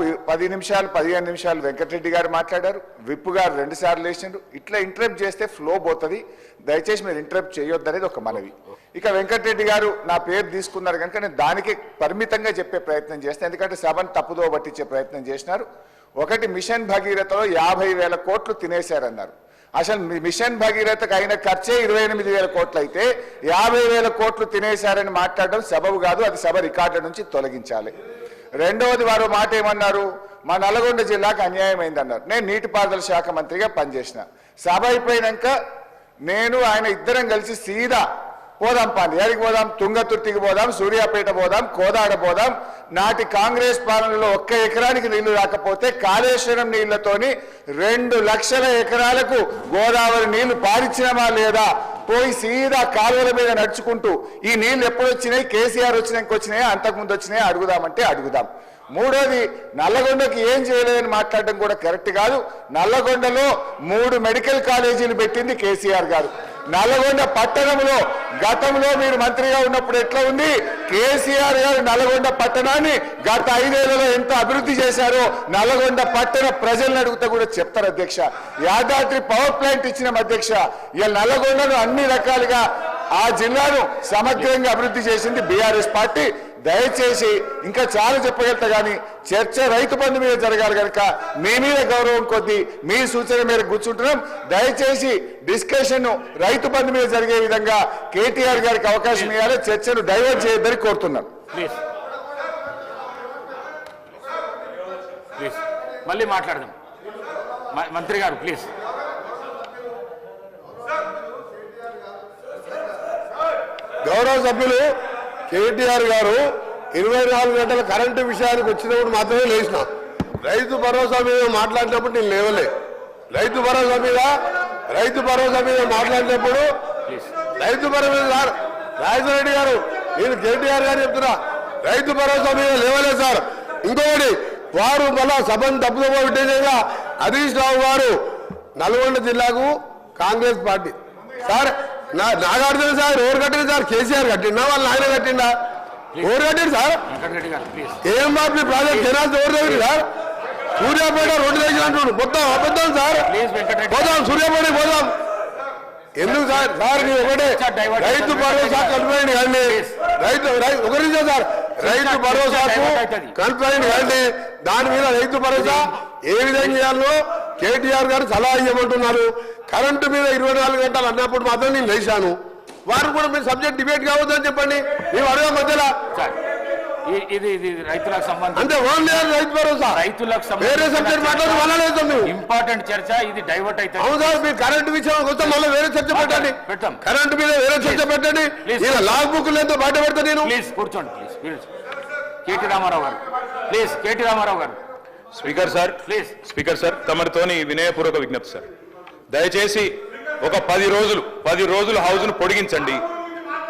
దాదాపు పది నిమిషాలు పదిహేను నిమిషాలు వెంకటరెడ్డి గారు మాట్లాడారు. విప్పు గారు రెండు సార్లు వేసిండ్రు ఇట్లా ఇంటరప్ట్ చేస్తే ఫ్లో పోతుంది. దయచేసి మీరు ఇంటరప్ట్ చేయొద్దనేది ఒక మనవి. ఇక వెంకటరెడ్డి గారు నా పేరు తీసుకున్నారు కనుక నేను దానికి పరిమితంగా చెప్పే ప్రయత్నం చేస్తాను ఎందుకంటే సభను తప్పుదో పట్టించే ప్రయత్నం చేసినారు. ఒకటి మిషన్ భగీరథలో యాభై వేల కోట్లు తినేశారన్నారు. అసలు మిషన్ భగీరథకు అయిన ఖర్చే ఇరవై ఎనిమిది వేల కోట్లు అయితే యాభై వేల కోట్లు తినేశారని మాట్లాడడం సబబు కాదు. అది సభ రికార్డుల నుంచి తొలగించాలి. రెండవది వారు మాట ఏమన్నారు మా నల్గొండ జిల్లాకు అన్యాయం అయిందన్నారు నేను నీటిపారుదల శాఖ మంత్రిగా పనిచేసిన. సభ అయిపోయినాక నేను ఆయన ఇద్దరం కలిసి సీదా పోదాం పాండి ఎక్కడికి పోదాం? తుంగతుర్తికి పోదాం సూర్యాపేట పోదాం కోదాడ పోదాం. నాటి కాంగ్రెస్ పాలనలో ఒక్క ఎకరానికి నీళ్ళు రాకపోతే కాళేశ్వరం నీళ్ళతోని రెండు లక్షల ఎకరాలకు గోదావరి నీళ్ళు పారించినమా లేదా? పోయి సీదా కాలువల మీద నడుచుకుంటూ ఈ నీళ్ళు ఎప్పుడు వచ్చినాయి కేసీఆర్ వచ్చినాక వచ్చినాయి? అంతకుముందు వచ్చినాయి? అడుగుదామంటే అడుగుదాం. మూడోది నల్లగొండకి ఏం చేయలేదని మాట్లాడడం కూడా కరెక్ట్ కాదు. నల్లగొండలో మూడు మెడికల్ కాలేజీలు పెట్టింది కేసీఆర్ గారు. నల్గొండ పట్టణంలో గతంలో మీరు మంత్రిగా ఉన్నప్పుడు ఎట్లా ఉంది? కేసీఆర్ గారు నల్గొండ పట్టణాన్ని గత ఐదేళ్ళలో ఎంత అభివృద్ధి చేశారో నల్గొండ పట్టణ ప్రజలను అడిగితే కూడా చెప్తారు అధ్యక్ష. యాదాద్రి పవర్ ప్లాంట్ ఇచ్చిన అధ్యక్ష ఇలా నల్గొండను అన్ని రకాలుగా ఆ జిల్లాను సమగ్రంగా అభివృద్ధి చేసింది బీఆర్ఎస్ పార్టీ. దయచేసి ఇంకా చాలా చెప్పగలుగుతా కానీ చర్చ రైతు బంధు మీద జరగాలి కనుక మీ మీద గౌరవం కొద్దీ మీ సూచన మీద కూర్చుంటున్నాం. దయచేసి డిస్కషన్ రైతు బంధు మీద జరిగే విధంగా కేటీఆర్ గారికి అవకాశం ఇవ్వాలి. చర్చను డైవర్ట్ చేయొద్దని కోరుతున్నాం. మళ్ళీ మాట్లాడదాం. మంత్రి గారు ప్లీజ్. గౌరవ సభ్యులు కేటీఆర్ గారు ఇరవై నాలుగు గంటల కరెంటు విషయానికి వచ్చినప్పుడు మాత్రమే లేచిన. రైతు భరోసా మీద మాట్లాడినప్పుడు నేను లేవలే. రైతు భరోసా మీద రైతు భరోసా మీద మాట్లాడినప్పుడు రైతు భరోసా సార్ గారు నేను కేటీఆర్ గారు చెప్తున్నా రైతు భరోసా మీద లేవలే సార్. ఇంకొకటి వారు మళ్ళా సభను తప్పుదోబో విట్టేసేగా హరీష్ రావు గారు నల్గొండ జిల్లాకు Congress party. Sir Nagarjuna sir ఎవరు కట్టింది సార్ కేసీఆర్ కట్టిండా? వాళ్ళ ఆయన కట్టిండా? ఎవరు కట్టింది సార్? ఏం బాబు ప్రాజెక్ట్ తినాల్సి ఎవరు దగ్గర సార్? సూర్యాపేట రోడ్డు దగ్గర అంటున్నాడు. మొత్తం అబద్ధం సార్. పోదాం సూర్యాపేట పోదాం. ఎందుకు సార్? సార్ మీరు ఒకటే. రైతు భరోసా కన్ఫైన్ కండి. రైతు రైతు ఒక సార్. రైతు భరోసాకు డైవర్ట్ అవుతుంది. కన్ఫైన్ కండి. దాని మీద రైతు భరోసా ఏ విధంగా చేయాలో కేటీఆర్ గారు సలహా ఇవ్వమంటున్నారు కరెంటు మీద ఇరవై నాలుగు గంటలు అన్నప్పుడు మాత్రం నేను లేచాను. వారు కూడా మీరు సబ్జెక్ట్ డిబేట్ కావద్దని చెప్పండి. మేము అడగ మధ్యలో ఇది ఇది రైతులకు సంబంధించి అంతే ఓన్లీ రైతు భరోసా? రైతులకు వేరే సబ్జెక్ట్ మాట్లాడి వాళ్ళలేదు మేము ఇంపార్టెంట్ చర్చ ఇది డైవర్ట్ అవుతుంది అవును సార్ మీరు కరెంటు విషయం మళ్ళీ వేరే చర్చ పెట్టండి. కరెంటు మీద వేరే చర్చ పెట్టండి. Please. ఇలా లాగ్ బుక్ లేదో బయట పెడతా నేను. ప్లీజ్ కూర్చోండి ప్లీజ్ ప్లీజ్ కేటీ రామారావు గారు. ప్లీజ్ కేటీ రామారావు గారు. Speaker sir please speaker sir తమరితోని వినయపూర్వక విజ్ఞప్తి సార్. దయచేసి ఒక పది రోజులు పది రోజులు హౌస్ను పొడిగించండి.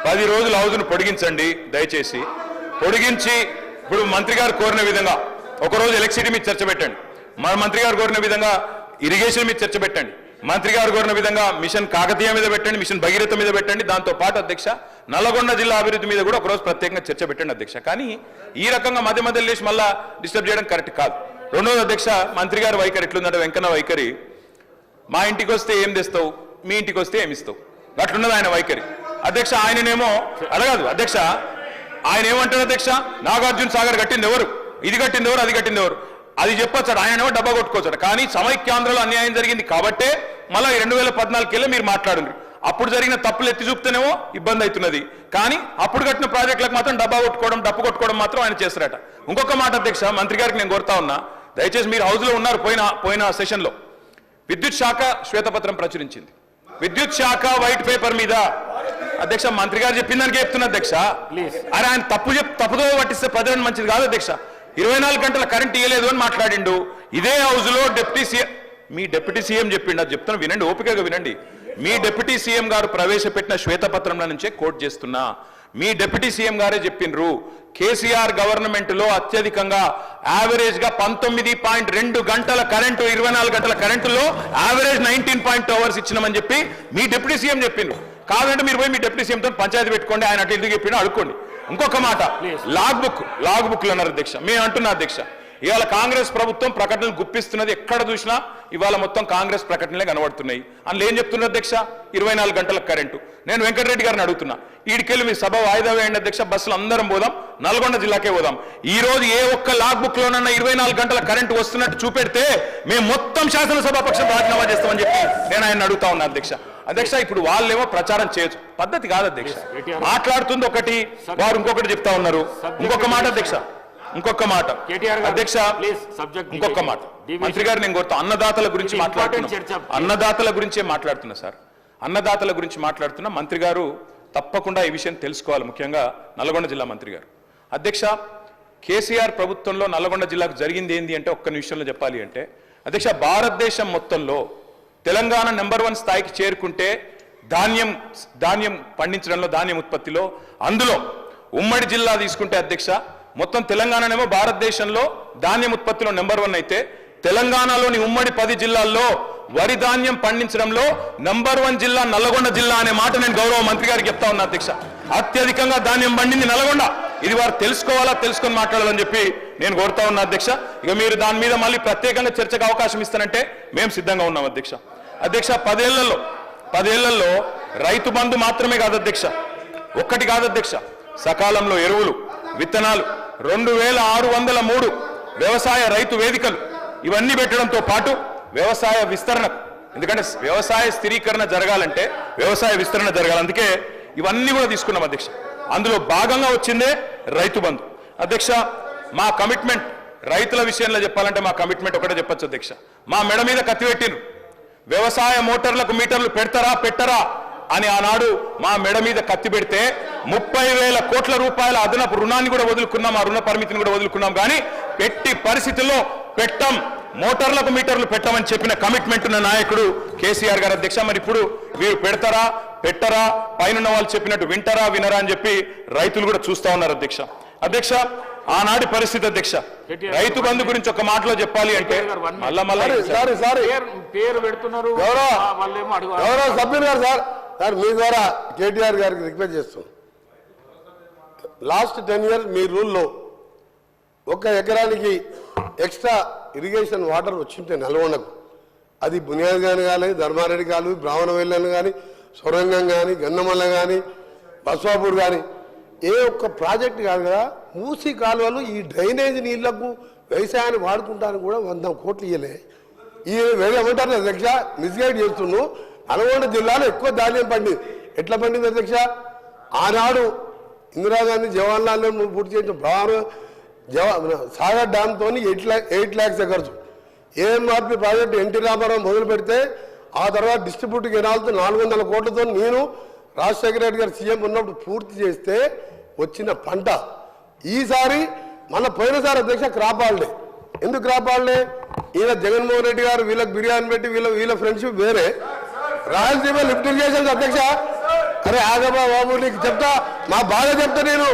పది రోజులు హౌస్ను పొడిగించండి దయచేసి. పొడిగించి ఇప్పుడు మంత్రి గారు కోరిన విధంగా ఒక రోజు ఎలక్ట్రిసిటీ మీద చర్చ పెట్టండి. మన మంత్రి గారు కోరిన విధంగా ఇరిగేషన్ మీద చర్చ పెట్టండి. మంత్రి గారు కోరిన విధంగా మిషన్ కాకతీయ మీద పెట్టండి మిషన్ భగీరథ మీద పెట్టండి దాంతో పాటు అధ్యక్ష నల్లగొండ జిల్లా అభివృద్ధి మీద కూడా ఒకరోజు ప్రత్యేకంగా చర్చ పెట్టండి అధ్యక్ష. కానీ ఈ రకంగా మధ్య మధ్యలో లేచి మళ్ళా డిస్టర్బ్ చేయడం కరెక్ట్ కాదు. రెండోది అధ్యక్ష మంత్రి గారి వైఖరి ఎట్లుందంటే వెంకన్న వైఖరి. మా ఇంటికి వస్తే ఏం తెస్తావు? మీ ఇంటికి వస్తే ఏమి ఇస్తావు? అట్లున్నది ఆయన వైఖరి. అధ్యక్ష ఆయననేమో అడగదు అధ్యక్ష ఆయన ఏమంటారు అధ్యక్ష? నాగార్జున సాగర్ కట్టింది ఎవరు? ఇది కట్టింది ఎవరు? అది కట్టింది ఎవరు? అది చెప్పొచ్చాడు ఆయనేమో డబ్బా కొట్టుకోవచ్చాడు కానీ సమైక్యాంధ్రలో అన్యాయం జరిగింది కాబట్టే మళ్ళీ రెండు వేల పద్నాలుగుకెళ్ళి మీరు మాట్లాడండి అప్పుడు జరిగిన తప్పులు ఎత్తి చూపుతేనేమో ఇబ్బంది అవుతున్నది. కానీ అప్పుడు కట్టిన ప్రాజెక్టులకు మాత్రం డబ్బా కొట్టుకోవడం డప్పు కొట్టుకోవడం మాత్రం ఆయన చేస్తారట. ఇంకొక మాట అధ్యక్ష మంత్రి గారికి నేను కోరుతా ఉన్నా. దయచేసి మీరు హౌస్లో ఉన్నారు పోయిన పోయిన సెషన్లో. విద్యుత్ శాఖ శ్వేతపత్రం ప్రచురించింది. విద్యుత్ శాఖ వైట్ పేపర్ మీద. అధ్యక్ష మంత్రి గారు చెప్పిన దానికి చెప్తున్నా అధ్యక్ష. అరే ఆయన తప్పు చెప్ తప్పుదో పట్టిస్తే ప్రజలకు మంచిది కాదు అధ్యక్ష. ఇరవై నాలుగు గంటల కరెంట్ ఇవ్వలేదు అని మాట్లాడిండు. ఇదే హౌస్లో డిప్యూటీ సీఎం మీ డిప్యూటీ సీఎం చెప్పిండు. అది చెప్తున్నా వినండి ఓపికగా వినండి. మీ డిప్యూటీ సీఎం గారు ప్రవేశపెట్టిన శ్వేతపత్రంలో నుంచే కోట్ చేస్తున్నా. మీ డిప్యూటీ సీఎం గారే చెప్పిండ్రు. కేసీఆర్ గవర్నమెంట్లో అత్యధికంగా యావరేజ్గా పంతొమ్మిది పాయింట్ రెండు గంటల కరెంటు ఇరవై నాలుగు గంటల కరెంటులో average ninety point two hours ఇచ్చినామని చెప్పి మీ డిప్యూటీ సీఎం చెప్పిండ్రు. కాదంటే మీరు పోయి మీ డిప్యూటీ సీఎం తో పంచాయతీ పెట్టుకోండి ఆయన అటు ఎందుకు చెప్పిండో అడుక్కోండి. ఇంకొక మాట లాగ్ బుక్ లాగ్ బుక్లు అన్నారు అధ్యక్ష మేము అంటున్నా అధ్యక్ష. ఇవాళ కాంగ్రెస్ ప్రభుత్వం ప్రకటనలు గుప్పిస్తున్నది ఎక్కడ చూసినా ఇవాళ మొత్తం కాంగ్రెస్ ప్రకటనలే కనబడుతున్నాయి. అందులో ఏం చెప్తున్నారు అధ్యక్ష? ఇరవై నాలుగు గంటల కరెంటు. నేను వెంకటరెడ్డి గారిని అడుగుతున్నా. ఈడికెళ్ళి మీ సభ వాయిదా వేయండి అధ్యక్ష బస్సులు అందరం పోదాం నల్గొండ జిల్లాకే పోదాం. ఈ రోజు ఏ ఒక్క లాగ్ బుక్ లోనన్నా ఇరవై నాలుగు గంటల కరెంటు వస్తున్నట్టు చూపెడితే మేము మొత్తం శాసనసభాపక్షం రాజీనామా చేస్తామని చెప్పి నేను ఆయన అడుగుతా ఉన్నా అధ్యక్ష. అధ్యక్ష ఇప్పుడు వాళ్ళేమో ప్రచారం చేయొచ్చు. పద్ధతి కాదు అధ్యక్ష. మాట్లాడుతుంది ఒకటి వారు ఇంకొకటి చెప్తా ఉన్నారు. ఇంకొక మాట అధ్యక్ష. ఇంకొక మాట. కేటీఆర్ అధ్యక్ష ఇంకొక మాట. మంత్రి గారు నేను కోరుతా అన్నదాతల గురించి మాట్లాడుతున్నా. అన్నదాతల గురించే మాట్లాడుతున్నా సార్. అన్నదాతల గురించి మాట్లాడుతున్నా మంత్రి గారు తప్పకుండా ఈ విషయం తెలుసుకోవాలి ముఖ్యంగా నల్గొండ జిల్లా మంత్రి గారు. అధ్యక్ష కేసీఆర్ ప్రభుత్వంలో నల్గొండ జిల్లాకు జరిగింది ఏంది అంటే ఒక్క నిమిషంలో చెప్పాలి అంటే అధ్యక్ష భారతదేశం మొత్తంలో తెలంగాణ నెంబర్ వన్ స్థాయికి చేరుకుంటే ధాన్యం ధాన్యం పండించడంలో ధాన్యం ఉత్పత్తిలో అందులో ఉమ్మడి జిల్లా తీసుకుంటే అధ్యక్ష మొత్తం తెలంగాణనేమో భారతదేశంలో ధాన్యం ఉత్పత్తిలో నెంబర్ వన్ అయితే తెలంగాణలోని ఉమ్మడి పది జిల్లాల్లో వరి ధాన్యం పండించడంలో నంబర్ వన్ జిల్లా నల్లగొండ జిల్లా అనే మాట నేను గౌరవ మంత్రి గారికి చెప్తా ఉన్నా అధ్యక్ష. అత్యధికంగా ధాన్యం పండింది నల్గొండ ఇది వారు తెలుసుకోవాలా తెలుసుకొని మాట్లాడాలని చెప్పి నేను కోరుతా ఉన్నా అధ్యక్ష. ఇక మీరు దాని మీద మళ్ళీ ప్రత్యేకంగా చర్చకు అవకాశం ఇస్తానంటే మేము సిద్ధంగా ఉన్నాం అధ్యక్ష. అధ్యక్ష పదేళ్ళలో పదేళ్ళలో రైతు బంధు మాత్రమే కాదు అధ్యక్ష. ఒక్కటి కాదు అధ్యక్ష. సకాలంలో ఎరువులు విత్తనాలు రెండు వేల ఆరు వందల మూడు వ్యవసాయ రైతు వేదికలు ఇవన్నీ పెట్టడంతో పాటు వ్యవసాయ విస్తరణ. ఎందుకంటే వ్యవసాయ స్థిరీకరణ జరగాలంటే వ్యవసాయ విస్తరణ జరగాలి. అందుకే ఇవన్నీ కూడా తీసుకున్నాం అధ్యక్ష. అందులో భాగంగా వచ్చిందే రైతు బంధు. అధ్యక్ష మా కమిట్మెంట్ రైతుల విషయంలో చెప్పాలంటే మా కమిట్మెంట్ ఒకటే చెప్పొచ్చు అధ్యక్ష. మా మెడ మీద కత్తి పెట్టిండ్రు వ్యవసాయ మోటార్లకు మీటర్లు పెడతారా పెట్టరా? అని ఆనాడు మా మెడ మీద కత్తి పెడితే ముప్పై వేల కోట్ల రూపాయల అదనపు రుణాన్ని కూడా వదులుకున్నాం ఆ రుణ పరిమితిని కూడా వదులుకున్నాం. కానీ పెట్టి పరిస్థితుల్లో పెట్టం మోటార్లకు మీటర్లు పెట్టమని చెప్పిన కమిట్మెంట్ ఉన్న నాయకుడు కేసీఆర్ గారు అధ్యక్ష. మరి ఇప్పుడు వీరు పెడతారా పెట్టరా పైన వాళ్ళు చెప్పినట్టు వింటారా వినరా అని చెప్పి రైతులు కూడా చూస్తా ఉన్నారు అధ్యక్ష. అధ్యక్ష ఆనాటి పరిస్థితి అధ్యక్ష. రైతు బంధు గురించి ఒక మాటలో చెప్పాలి అంటే మళ్ళా మళ్ళా సారీ సారీ పేరు పేరు పెడుతున్నారు. గౌరవ సభ్యులు గారు సార్. సార్ మీ ద్వారా కేటీఆర్ గారికి రిక్వెస్ట్ చేస్తాం. లాస్ట్ టెన్ ఇయర్స్ మీ రూల్లో ఒక ఎకరానికి ఎక్స్ట్రా ఇరిగేషన్ వాటర్ వచ్చింటే నల్గొండకు. అది బునియాద్ కానీ కానీ ధర్మారెడ్డి కాలు బ్రాహ్మణ కానీ సొరంగం కానీ గన్నమల్ల కానీ బస్వాపూర్ కానీ ఏ ఒక్క ప్రాజెక్ట్ కాదు కదా మూసి కాలువలు ఈ డ్రైనేజ్ నీళ్ళకు వ్యవసాయాన్ని వాడుకుంటానికి కూడా వంద కోట్లు ఇవ్వలే ఈ వేరే ఏమంటారు అధ్యక్ష మిస్గైడ్ చేస్తున్నావు నల్గొండ జిల్లాలో ఎక్కువ ధాన్యం పండింది ఎట్లా పండింది అధ్యక్ష? ఆనాడు ఇందిరాగాంధీ జవహర్లాల్ నెహ్రూ పూర్తి చేసిన ప్రధాన జవా సాగర్ డ్యామ్తో eight lakh eight lakhs acres. AMRP project NT Ramarao మొదలు పెడితే ఆ తర్వాత డిస్ట్రిబ్యూట్ కెనాల్తో నాలుగు వందల కోట్లతో నేను రాజశేఖర రెడ్డి గారు సీఎం ఉన్నప్పుడు పూర్తి చేస్తే వచ్చిన పంట. ఈసారి మన పోయినసారి అధ్యక్ష క్రాప్ హాలిడే. ఎందుకు క్రాప్ హాలిడే? ఈయన జగన్మోహన్ రెడ్డి గారు వీళ్ళకి బిర్యానీ పెట్టి వీళ్ళ వీళ్ళ ఫ్రెండ్షిప్ వేరే. రాయలసీమ లిఫ్ట్ ఇరిగేషన్ అధ్యక్ష. అరే ఆగమా బాబు నీకు చెప్తా. మా బాధ చెప్తా నేను.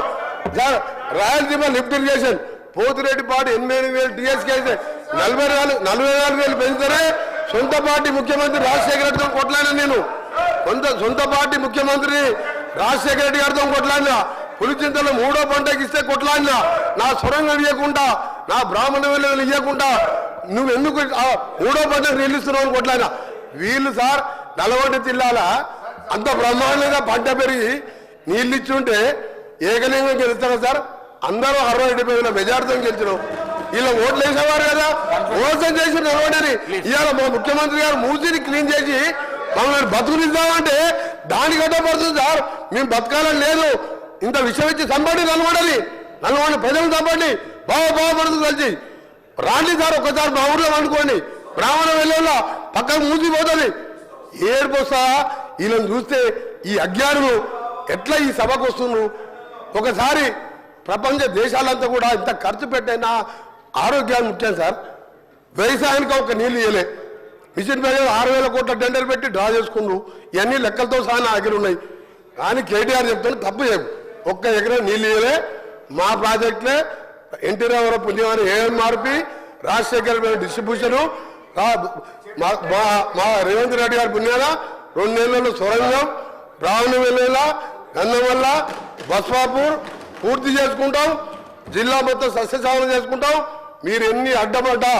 Rayalaseema lift irrigation. పోతిరెడ్డి పాటు ఎనిమిది వేలు టీఎస్కే అయితే నలభై నాలుగు నలభై నాలుగు వేలు పెంచుతారే. సొంత పార్టీ ముఖ్యమంత్రి రాజశేఖర రెడ్డితో కొట్లాడిన నేను. సొంత సొంత పార్టీ ముఖ్యమంత్రి రాజశేఖర రెడ్డి గారితో కొట్లాడినా. పులిచింతలు మూడో పంటకి ఇస్తే కొట్లాడినా. నా సొరంగం ఇవ్వకుండా నా బ్రాహ్మణ వెళ్ళలు ఇవ్వకుండా నువ్వు ఎందుకు ఆ మూడో పంటకు నిలుస్తున్నావు అని కొట్లాడినా. వీళ్ళు సార్ నల్గొండ జిల్లాల అంత బ్రహ్మాండంగా పంట పెరిగి నీళ్ళు ఇచ్చుంటే ఏకలింగం గెలుస్తారా సార్. అందరూ అరవై డెబ్బై వేల మెజార్టీతో గెలిచినాం. ఇలా ఓట్లు వేసేవారు కదా. మోసం చేసి నల్గొండని. ఇవాళ మా ముఖ్యమంత్రి గారు మూసిని క్లీన్ చేసి మమ్మల్ని బతుకునిద్దామంటే దానికి పడుతుంది సార్. మేము బతకాలని లేదు. ఇంత విషయం ఇచ్చి చంపండి నల్గొండని. నల్గొండ ప్రజలు చంపండి. బాగా బాగుపడుతుంది కలిసి. రాండి సార్ ఒక్కసారి మా ఊర్లో అనుకోండి. బ్రాహ్మణ వెళ్ళేలా పక్కకు మూసిపోతుంది ఏడుపు వస్తా వీళ్ళని చూస్తే ఈ అజ్ఞానులు ఎట్లా ఈ సభకు వస్తున్నారు? ఒకసారి ప్రపంచ దేశాలంతా కూడా ఇంత ఖర్చు పెట్టైనా ఆరోగ్యాన్ని ముఖ్యం సార్. వ్యవసాయానికి ఒక నీళ్ళు ఇవ్వలే మిషన్ మీద ఆరు వేల కోట్ల టెండర్ పెట్టి డ్రా చేసుకుండు. ఇవన్నీ లెక్కలతో సహా నా దగ్గర ఉన్నాయి. కానీ కేటీఆర్ చెప్తాను తప్పు చేయకు ఒక్క ఎకరం నీళ్ళు ఇవ్వలే మా ప్రాజెక్టులే ఎన్టీ రామారావు పుణ్యమని ఏఎంఆర్పి రాజశేఖర్ డిస్ట్రిబ్యూషను మా- మా- మా రేవంత్ రెడ్డి గారి పుణ్యాన రెండు నెలల్లో సొరంగం బ్రాహ్మణ వెళ్ళేలా గన్నవల్ల బస్వాపూర్ పూర్తి చేసుకుంటాం జిల్లా మొత్తం సస్యశామనం చేసుకుంటాం. మీరు ఎన్ని అడ్డపడ్డా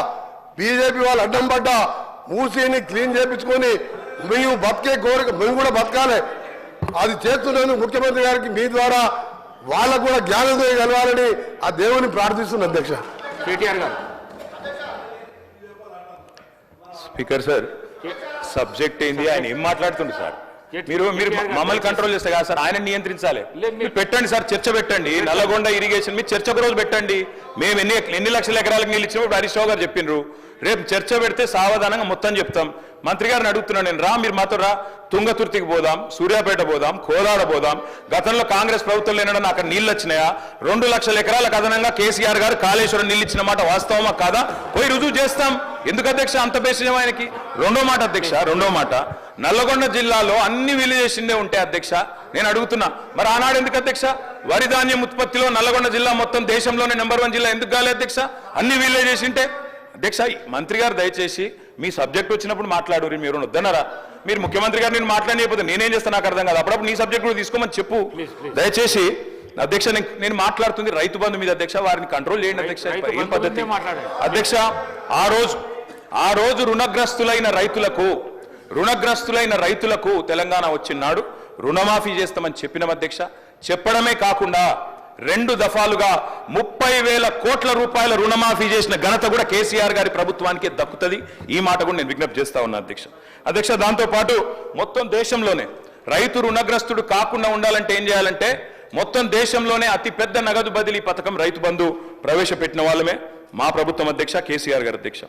బీజేపీ వాళ్ళు అడ్డం పడ్డా మూసీని క్లీన్ చేపించుకొని మేము బతికే కోరిక మేము కూడా బతకాలి. అది చేస్తున్నాను ముఖ్యమంత్రి గారికి మీ ద్వారా వాళ్ళకు కూడా జ్ఞానం కలవాలని ఆ దేవుని ప్రార్థిస్తున్నా అధ్యక్ష. కేటీఆర్ గారు. స్పీకర్ సార్ సబ్జెక్ట్ ఏంది? ఆయన ఏం మాట్లాడుతుంది సార్? మీరు మీరు మమ్మల్ని కంట్రోల్ చేస్తే కదా సార్? ఆయన నియంత్రించాలి. పెట్టండి సార్ చర్చ పెట్టండి. నల్లగొండ ఇరిగేషన్ మీరు చర్చ ఒక రోజు పెట్టండి. మేము ఎన్ని ఎన్ని లక్షల ఎకరాలకు నీళ్ళు ఇచ్చినప్పుడు హరీష్ రావు గారు చెప్పిండ్రు రేపు చర్చ పెడితే సావధానంగా మొత్తం చెప్తాం. మంత్రి గారిని అడుగుతున్నాను నేను రా మీరు మాతో రా. తుంగతుర్తికి పోదాం సూర్యాపేట పోదాం కోదాడ పోదాం. గతంలో కాంగ్రెస్ ప్రభుత్వం లేనడం అక్కడ నీళ్ళు వచ్చినాయా? రెండు లక్షల ఎకరాలకు అదనంగా కేసీఆర్ గారు కాళేశ్వరం నీళ్ళు ఇచ్చిన మాట వాస్తవమా కాదా? పోయి రుజువు చేస్తాం. ఎందుకు అధ్యక్ష అంత పేసిన ఆయనకి? రెండో మాట అధ్యక్ష రెండో మాట. నల్లగొండ జిల్లాలో అన్ని విలేజేషన్లే ఉంటాయి అధ్యక్ష నేను అడుగుతున్నా. మరి ఆనాడు ఎందుకు అధ్యక్ష? వరి ధాన్యం ఉత్పత్తిలో నల్లగొండ జిల్లా మొత్తం దేశంలోనే నెంబర్ వన్ జిల్లా ఎందుకు కాలే అధ్యక్ష? అన్ని విలేజెస్ ఉంటే అధ్యక్ష మంత్రి గారు దయచేసి మీ సబ్జెక్ట్ వచ్చినప్పుడు మాట్లాడు మీరు వద్దన్నారా? మీరు ముఖ్యమంత్రి గారు నేను మాట్లాడలేకపోతే నేనేం చేస్తాను నాకు అర్థం కాదు. అప్పుడప్పుడు నీ సబ్జెక్ట్ కూడా తీసుకోమని చెప్పు. దయచేసి అధ్యక్ష నేను- మాట్లాడుతుంది రైతు బంధు మీద అధ్యక్ష వారిని కంట్రోల్ చేయండి అధ్యక్ష ఏం పద్ధతి. అధ్యక్ష ఆ రోజు ఆ రోజు రుణగ్రస్తులైన రైతులకు రుణగ్రస్తులైన రైతులకు తెలంగాణ వచ్చినాడు రుణమాఫీ చేస్తామని చెప్పిన అధ్యక్ష. చెప్పడమే కాకుండా రెండు దఫాలుగా ముప్పై వేల కోట్ల రూపాయల రుణమాఫీ చేసిన ఘనత కూడా కేసీఆర్ గారి ప్రభుత్వానికే దక్కుతుంది. ఈ మాట కూడా నేను విజ్ఞప్తి చేస్తా ఉన్నా అధ్యక్ష. అధ్యక్ష దాంతో పాటు మొత్తం దేశంలోనే రైతు రుణగ్రస్తుడు కాకుండా ఉండాలంటే ఏం చేయాలంటే మొత్తం దేశంలోనే అతిపెద్ద నగదు బదిలీ పథకం రైతు బంధు ప్రవేశపెట్టిన వాళ్ళమే మా ప్రభుత్వం అధ్యక్ష కేసీఆర్ గారు అధ్యక్ష.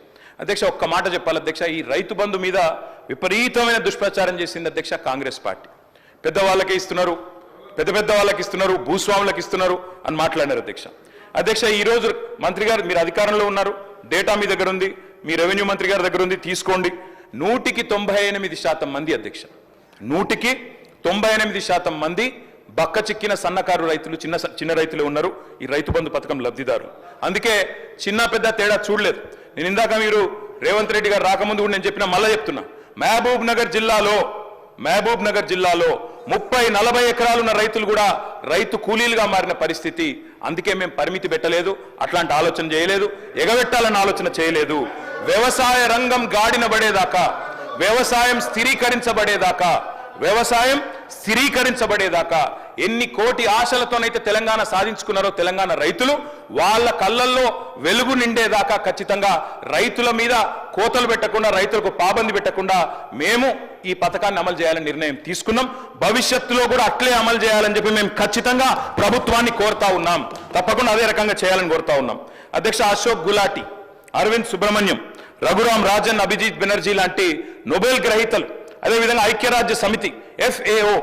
అధ్యక్ష ఒక్క మాట చెప్పాలి అధ్యక్ష. ఈ రైతు బంధు మీద విపరీతమైన దుష్ప్రచారం చేసింది అధ్యక్ష కాంగ్రెస్ పార్టీ. పెద్దవాళ్ళకే ఇస్తున్నారు పెద్ద పెద్ద వాళ్ళకి ఇస్తున్నారు భూస్వాములకు ఇస్తున్నారు అని మాట్లాడినారు అధ్యక్ష. అధ్యక్ష ఈ రోజు మంత్రి గారు మీరు అధికారంలో ఉన్నారు డేటా మీ దగ్గర ఉంది మీ రెవెన్యూ మంత్రి గారి దగ్గర ఉంది తీసుకోండి. నూటికి తొంభై ఎనిమిది శాతం మంది అధ్యక్ష. నూటికి తొంభై ఎనిమిది శాతం మంది బక్క చిక్కిన సన్నకారు రైతులు చిన్న చిన్న రైతులు ఉన్నారు ఈ రైతు బంధు పథకం లబ్ధిదారులు. అందుకే చిన్న పెద్ద తేడా చూడలేదు. నేను ఇందాక మీరు రేవంత్ రెడ్డి గారు రాకముందు కూడా నేను చెప్పిన మళ్ళీ చెప్తున్నా. మహబూబ్ నగర్ జిల్లాలో మహబూబ్ నగర్ జిల్లాలో ముప్పై నలభై ఎకరాలున్న రైతులు కూడా రైతు కూలీలుగా మారిన పరిస్థితి. అందుకే మేము పరిమితి పెట్టలేదు అట్లాంటి ఆలోచన చేయలేదు ఎగబెట్టాలన్న ఆలోచన చేయలేదు. వ్యవసాయ రంగం గాడిన పడేదాకా వ్యవసాయం స్థిరీకరించబడేదాకా వ్యవసాయం స్థిరీకరించబడేదాకా ఎన్ని కోటి ఆశలతోనైతే తెలంగాణ సాధించుకున్నారో తెలంగాణ రైతులు వాళ్ళ కళ్ళల్లో వెలుగు నిండేదాకా ఖచ్చితంగా రైతుల మీద కోతలు పెట్టకుండా రైతులకు పాబంది పెట్టకుండా మేము ఈ పథకాన్ని అమలు చేయాలని నిర్ణయం తీసుకున్నాం. భవిష్యత్తులో కూడా అట్లే అమలు చేయాలని చెప్పి మేము ఖచ్చితంగా ప్రభుత్వాన్ని కోరుతా ఉన్నాం. తప్పకుండా అదే రకంగా చేయాలని కోరుతా ఉన్నాం. అధ్యక్ష అశోక్ గులాటి అరవింద్ సుబ్రహ్మణ్యం రఘురాం రాజన్ అభిజిత్ బెనర్జీ లాంటి నొబెల్ గ్రహీతలు అదేవిధంగా ఐక్యరాజ్య సమితి ఎఫ్ఏఓ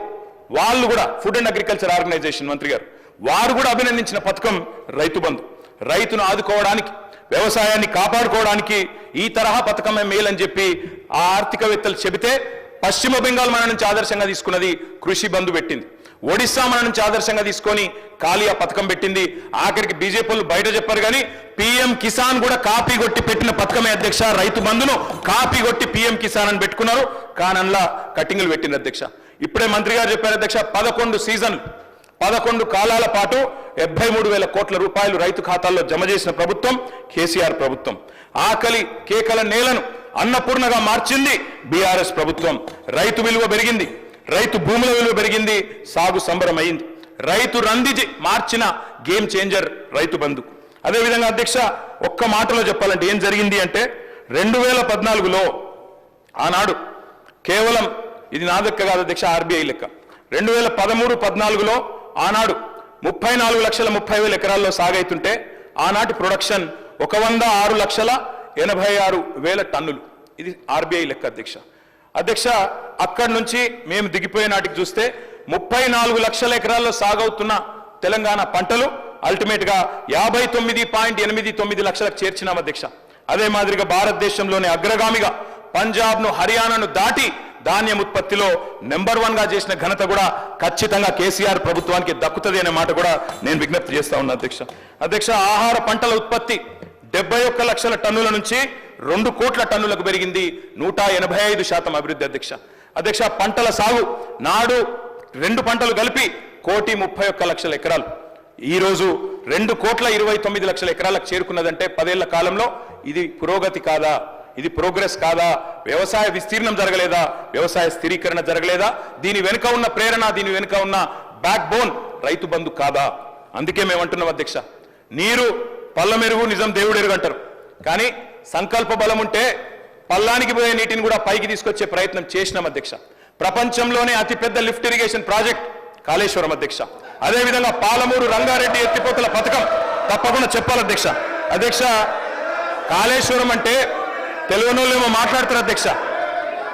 వాళ్ళు కూడా ఫుడ్ అండ్ అగ్రికల్చర్ ఆర్గనైజేషన్ మంత్రి గారు. వారు కూడా అభినందించిన పథకం రైతు బంధు. రైతును ఆదుకోవడానికి వ్యవసాయాన్ని కాపాడుకోవడానికి ఈ తరహా పథకమే మేలని చెప్పి ఆ ఆర్థికవేత్తలు చెబితే పశ్చిమ బెంగాల్ మన నుంచి ఆదర్శంగా తీసుకున్నది కృషి బంధు పెట్టింది. ఒడిస్సా మన నుంచి ఆదర్శంగా తీసుకొని కాళీ ఆ పథకం పెట్టింది. ఆఖరికి బీజేపీ బయట చెప్పారు కానీ పిఎం కిసాన్ కూడా కాపీ కొట్టి పెట్టిన పథకమే అధ్యక్ష. రైతు బంధును కాపీ కొట్టి పిఎం కిసాన్ అని పెట్టుకున్నారు. కానన్లా కట్టింగులు పెట్టింది అధ్యక్ష. ఇప్పుడే మంత్రి గారు చెప్పారు అధ్యక్ష పదకొండు సీజన్లు పదకొండు కాలాల పాటు డెబ్బై మూడు వేల కోట్ల రూపాయలు రైతు ఖాతాల్లో జమ చేసిన ప్రభుత్వం కేసీఆర్ ప్రభుత్వం. ఆకలి కేకల నేలను అన్నపూర్ణగా మార్చింది బీఆర్ఎస్ ప్రభుత్వం. రైతు విలువ పెరిగింది. రైతు భూముల విలువ పెరిగింది సాగు సంబరం అయింది రైతు రంది మార్చిన గేమ్ చేంజర్ రైతు బంధు అదేవిధంగా అధ్యక్ష ఒక్క మాటలో చెప్పాలంటే ఏం జరిగింది అంటే రెండు వేల పద్నాలుగులో ఆనాడు కేవలం ఇది నా లెక్క కాదు అధ్యక్ష ఆర్బీఐ లెక్క. రెండు వేల పదమూడు పద్నాలుగులో ఆనాడు ముప్పై నాలుగు లక్షల ముప్పై వేల ఎకరాల్లో సాగైతుంటే ఆనాటి ప్రొడక్షన్ ఒక వంద ఆరు లక్షల ఎనభై ఆరు వేల టన్నులు. ఇది ఆర్బీఐ లెక్క అధ్యక్ష. అధ్యక్ష అక్కడి నుంచి మేము దిగిపోయే నాటికి చూస్తే ముప్పై నాలుగు లక్షల ఎకరాల్లో సాగవుతున్న తెలంగాణ పంటలు అల్టిమేట్గా యాభై తొమ్మిది పాయింట్ ఎనిమిది తొమ్మిది లక్షలకు చేర్చినాం అధ్యక్ష. అదే మాదిరిగా భారతదేశంలోనే అగ్రగామిగా పంజాబ్ను హర్యానాను దాటి ధాన్యం ఉత్పత్తిలో నెంబర్ వన్గా చేసిన ఘనత కూడా ఖచ్చితంగా కేసీఆర్ ప్రభుత్వానికి దక్కుతుంది అనే మాట కూడా నేను విజ్ఞప్తి చేస్తా ఉన్నా అధ్యక్ష. అధ్యక్ష ఆహార పంటల ఉత్పత్తి డెబ్బై ఒక్క లక్షల టన్నుల నుంచి రెండు కోట్ల టన్నులకు పెరిగింది నూట ఎనభై ఐదు శాతం అభివృద్ధి అధ్యక్ష. అధ్యక్ష పంటల సాగు నాడు రెండు పంటలు కలిపి కోటి ముప్పై ఒక్క లక్షల ఎకరాలు. ఈ రోజు రెండు కోట్ల ఇరవై తొమ్మిది లక్షల ఎకరాలకు చేరుకున్నదంటే పదేళ్ళ కాలంలో ఇది పురోగతి కాదా? ఇది ప్రోగ్రెస్ కాదా? వ్యవసాయ విస్తీర్ణం జరగలేదా? వ్యవసాయ స్థిరీకరణ జరగలేదా? దీని వెనుక ఉన్న ప్రేరణ దీని వెనుక ఉన్న బ్యాక్ బోన్ రైతు బంధు కాదా? అందుకే మేము అంటున్నాం అధ్యక్ష. నీరు పల్లమెరుగు నిజం దేవుడెరుగు అంటారు కానీ సంకల్ప బలం ఉంటే పల్లానికి పోయే నీటిని కూడా పైకి తీసుకొచ్చే ప్రయత్నం చేసినాం అధ్యక్ష. ప్రపంచంలోనే అతిపెద్ద లిఫ్ట్ ఇరిగేషన్ ప్రాజెక్ట్ కాళేశ్వరం అధ్యక్ష. అదేవిధంగా పాలమూరు రంగారెడ్డి ఎత్తిపోతల పథకం తప్పకుండా చెప్పాలి అధ్యక్ష. అధ్యక్ష కాళేశ్వరం అంటే తెలుగునోళ్ళు ఏమో మాట్లాడతారు అధ్యక్ష.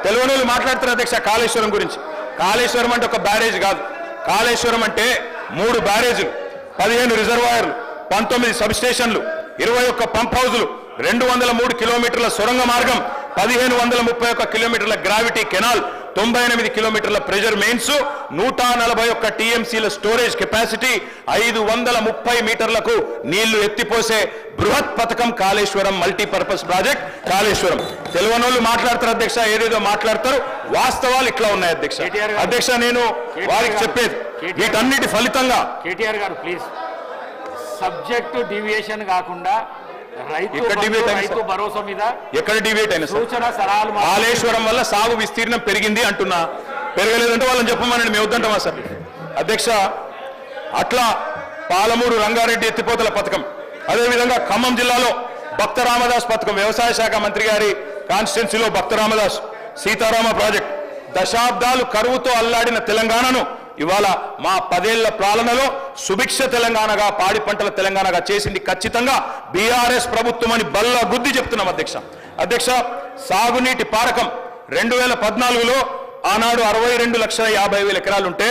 తెలుగునోళ్ళు మాట్లాడతారు అధ్యక్ష కాళేశ్వరం గురించి. కాళేశ్వరం అంటే ఒక బ్యారేజ్ కాదు. కాళేశ్వరం అంటే మూడు బ్యారేజీలు పదిహేను రిజర్వాయర్లు పంతొమ్మిది సబ్ స్టేషన్లు ఇరవై ఒక్క పంప్ హౌజులు రెండు వందల మూడు కిలోమీటర్ల సొరంగ మార్గం పదిహేను వందల ముప్పై ఒక్క కిలోమీటర్ల గ్రావిటీ కెనాల్ తొంభై ఎనిమిది కిలోమీటర్ల ప్రెజర్ మెయిన్స్ నూట నలభై ఒక్క టీఎంసీల స్టోరేజ్ కెపాసిటీ ఐదు వందల ముప్పై మీటర్లకు నీళ్ళు ఎత్తిపోసే బృహత్ పథకం కాళేశ్వరం మల్టీపర్పస్ ప్రాజెక్ట్ కాళేశ్వరం తెలుగునోళ్ళు మాట్లాడతారు అధ్యక్ష ఏదేదో మాట్లాడతారు వాస్తవాలు ఇట్లా ఉన్నాయి అధ్యక్ష. అధ్యక్ష నేను వారికి. చెప్పేది వీటన్నిటి ఫలితంగా కేటీఆర్ గారు ప్లీజ్ సబ్జెక్ట్ డివియేషన్ కాకుండా ఎక్కడ బంధు, deviate అయింది రైతు సార్? భరోసా మీద ఎక్కడ డిబేట్ అయినా సార్? సూచన సలహాలు మాత్రం కాళేశ్వరం వల్ల సాగు విస్తీర్ణం పెరిగింది అంటున్నా. పెరగలేదంటే వాళ్ళని చెప్పమనండి మేము వద్దంటామా సార్? అధ్యక్ష అట్లా పాలమూరు రంగారెడ్డి ఎత్తిపోతల పథకం. అదేవిధంగా ఖమ్మం జిల్లాలో భక్త రామదాస్ పథకం. వ్యవసాయ శాఖ మంత్రి గారి కాన్స్టిట్యున్సీలో భక్త రామదాస్ సీతారామ ప్రాజెక్ట్. దశాబ్దాలు కరువుతో అల్లాడిన తెలంగాణను ఇవాళ మా పదేళ్ళ పాలనలో సుభిక్ష తెలంగాణగా పాడి పంటల తెలంగాణగా చేసింది ఖచ్చితంగా బీఆర్ఎస్ ప్రభుత్వం అని బల్ల గుద్ది చెప్తున్నాం అధ్యక్ష. అధ్యక్ష సాగునీటి పారకం రెండు వేల పద్నాలుగులో ఆనాడు అరవై రెండు లక్షల యాభై వేల ఎకరాలుంటే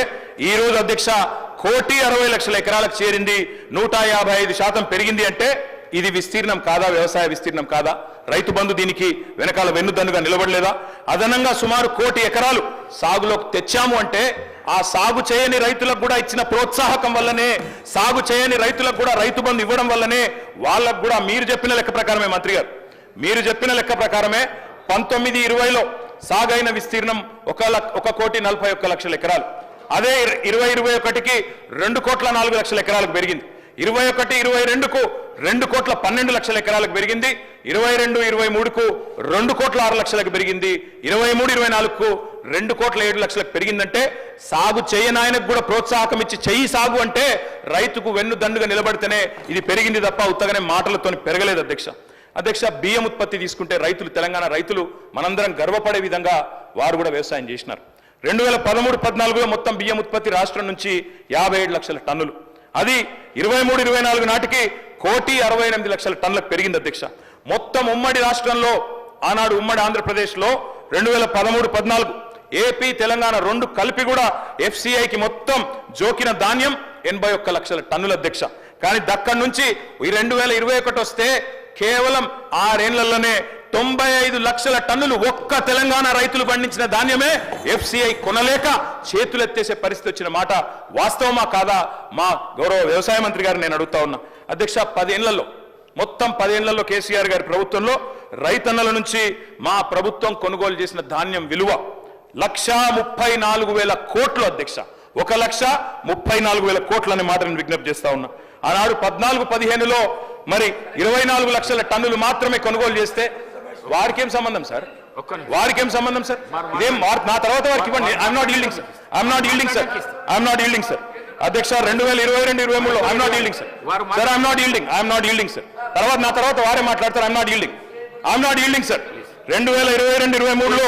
ఈ రోజు అధ్యక్ష కోటి అరవై లక్షల ఎకరాలకు చేరింది నూట యాభై ఐదు శాతం పెరిగింది అంటే ఇది విస్తీర్ణం కాదా వ్యవసాయ విస్తీర్ణం కాదా? రైతు బంధు దీనికి వెనకాల వెన్నుదన్నుగా నిలబడలేదా? అదనంగా సుమారు కోటి ఎకరాలు సాగులోకి తెచ్చాము అంటే ఆ సాగు చేయని రైతులకు కూడా ఇచ్చిన ప్రోత్సాహకం వల్లనే సాగు చేయని రైతులకు కూడా రైతు బంధు ఇవ్వడం వల్లనే వాళ్ళకు కూడా మీరు చెప్పిన లెక్క ప్రకారమే మంత్రి గారు. మీరు చెప్పిన లెక్క ప్రకారమే పంతొమ్మిది ఇరవైలో సాగైన విస్తీర్ణం ఒక లక్- ఒక కోటి నలభై ఒక్క లక్షల ఎకరాలు. అదే ఇరవై ఇరవై ఒకటికి రెండు కోట్ల నాలుగు లక్షల ఎకరాలకు పెరిగింది. ఇరవై ఒకటి ఇరవై రెండుకు రెండు కోట్ల పన్నెండు లక్షల ఎకరాలకు పెరిగింది. ఇరవై రెండు ఇరవై మూడుకు రెండు కోట్ల ఆరు లక్షలకు పెరిగింది. ఇరవై మూడు ఇరవై నాలుగుకు రెండు కోట్ల ఏడు లక్షలకు పెరిగిందంటే సాగు చేయనాయనకు కూడా ప్రోత్సాహకం ఇచ్చి చెయ్యి సాగు అంటే రైతుకు వెన్ను దండుగా నిలబడితేనే ఇది పెరిగింది తప్ప ఉత్తగానే మాటలతో పెరగలేదు అధ్యక్ష. అధ్యక్ష బియ్యం ఉత్పత్తి తీసుకుంటే రైతులు తెలంగాణ రైతులు మనందరం గర్వపడే విధంగా వారు కూడా వ్యవసాయం చేసినారు. రెండు వేల పదమూడు పద్నాలుగులో మొత్తం బియ్యం ఉత్పత్తి రాష్ట్రం నుంచి యాభై ఏడు లక్షల టన్నులు. అది ఇరవై మూడు ఇరవై నాలుగు నాటికి కోటి అరవై ఎనిమిది లక్షల టన్నులకు పెరిగింది అధ్యక్ష. మొత్తం ఉమ్మడి రాష్ట్రంలో ఆనాడు ఉమ్మడి ఆంధ్రప్రదేశ్లో రెండు వేల పదమూడు పద్నాలుగు ఏపీ తెలంగాణ రెండు కలిపి కూడా ఎఫ్సిఐకి మొత్తం జోకిన ధాన్యం ఎనభై ఒక్క లక్షల టన్నుల అధ్యక్ష కానీ దక్కడి నుంచి ఈ రెండు వేల ఇరవై ఒకటి వస్తే కేవలం ఆరేళ్ళలోనే తొంభై ఐదు లక్షల టన్నులు ఒక్క తెలంగాణ రైతులు పండించిన ధాన్యమే ఎఫ్సిఐ కొనలేక చేతులెత్తేసే పరిస్థితి వచ్చిన మాట వాస్తవమా కాదా? మా గౌరవ వ్యవసాయ మంత్రి గారు నేను అడుగుతా ఉన్నా. అధ్యక్ష పదేళ్ళలో మొత్తం పదేళ్ళలో కేసీఆర్ గారి ప్రభుత్వంలో రైతన్నల నుంచి మా ప్రభుత్వం కొనుగోలు చేసిన ధాన్యం విలువ లక్ష ముప్పై నాలుగు వేల కోట్లు అధ్యక్ష. ఒక లక్ష ముప్పై నాలుగు వేల కోట్లు అనే మాట నేను విజ్ఞప్తి చేస్తా ఉన్నా. ఆనాడు పద్నాలుగు పదిహేనులో మరి ఇరవై నాలుగు లక్షల టన్నులు మాత్రమే కొనుగోలు చేస్తే వారికి ఏం సంబంధం సార్. వారికి ఏం సంబంధం సార్? ఇదేం నా తర్వాత వారికి ఇవ్వండి. I'm not yielding sir I'm not yielding sir I'm not yielding sir అధ్యక్ష రెండు వేల ఇరవై రెండు ఇరవై మూడులో. I'm not yielding sir sir I'm not yielding I'm not yielding sir తర్వాత నా తర్వాత వారే మాట్లాడతారు. I'm not yielding I'm not yielding sir రెండు వేల ఇరవై రెండు ఇరవై మూడులో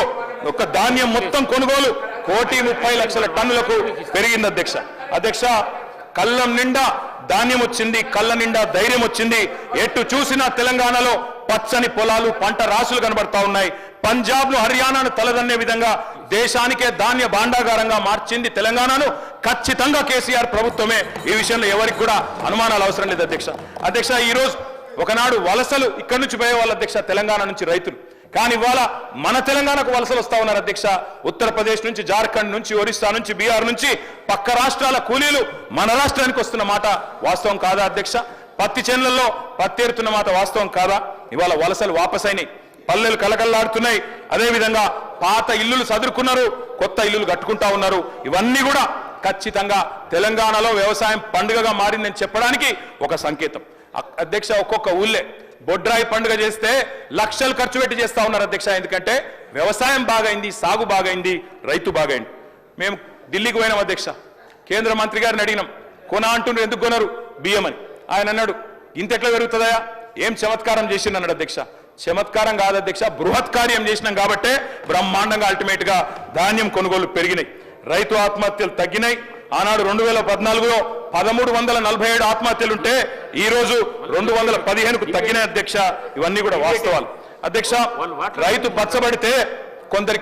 ఒక ధాన్యం మొత్తం కొనుగోలు కోటి ముప్పై లక్షల టన్నులకు పెరిగింది అధ్యక్ష. అధ్యక్ష కళ్ళం నిండా ధాన్యం వచ్చింది కళ్ళ నిండా ధైర్యం వచ్చింది. ఎటు చూసినా తెలంగాణలో పచ్చని పొలాలు పంట రాసులు కనబడతా ఉన్నాయి. పంజాబ్ను హర్యానాను తలదన్నే విధంగా దేశానికే ధాన్య భాండాగారంగా మార్చింది తెలంగాణను. ఖచ్చితంగా కేసీఆర్ ప్రభుత్వమే. ఈ విషయంలో ఎవరికి కూడా అనుమానాలు అవసరం లేదు అధ్యక్ష. అధ్యక్ష ఈ రోజు ఒకనాడు వలసలు ఇక్కడి నుంచి పోయే వాళ్ళ అధ్యక్ష తెలంగాణ నుంచి రైతులు. కానీ ఇవాళ మన తెలంగాణకు వలసలు వస్తా ఉన్నారు అధ్యక్ష. ఉత్తరప్రదేశ్ నుంచి జార్ఖండ్ నుంచి ఒరిస్సా నుంచి బీహార్ నుంచి పక్క రాష్ట్రాల కూలీలు మన రాష్ట్రానికి వస్తున్న మాట వాస్తవం కాదా అధ్యక్ష? పత్తి చేనులలో పత్తేరుతున్న మాట వాస్తవం కాదా? ఇవాళ వలసలు వాపసైనాయి. పల్లెలు కలకల్లాడుతున్నాయి అదేవిధంగా పాత ఇల్లులు సదురుకున్నారు కొత్త ఇల్లులు కట్టుకుంటా ఉన్నారు. ఇవన్నీ కూడా ఖచ్చితంగా తెలంగాణలో వ్యవసాయం పండుగగా మారిందని చెప్పడానికి ఒక సంకేతం. అధ్యక్ష ఒక్కొక్క ఊళ్ళే బొడ్రాయి పండుగ చేస్తే లక్షలు ఖర్చు పెట్టి చేస్తా ఉన్నారు అధ్యక్ష ఎందుకంటే వ్యవసాయం బాగైంది సాగు బాగైంది రైతు బాగైంది మేము ఢిల్లీకి పోయినాం అధ్యక్ష. కేంద్ర మంత్రి గారిని అడిగినాం కొన అంటుండ్రు ఎందుకు కొనరు? బియ్యం అని. ఆయన అన్నాడు ఇంత ఎట్లా ఏం చమత్కారం చేసిండు? అన్నాడు అధ్యక్ష. చమత్కారం కాదు అధ్యక్ష బృహత్ కార్యం చేసినాం కాబట్టే బ్రహ్మాండంగా అల్టిమేట్గా ధాన్యం కొనుగోలు పెరిగినాయి. రైతు ఆత్మహత్యలు తగ్గినాయి. ఆనాడు రెండు వేల పద్నాలుగులో పదమూడు వందల నలభై ఏడు ఆత్మహత్యలు ఉంటే ఈ రోజు రెండు వందల పదిహేనుకు తగ్గినాయి అధ్యక్ష. ఇవన్నీ కూడా వాస్తవాలు. అధ్యక్ష రైతు పచ్చబడితే కొందరికి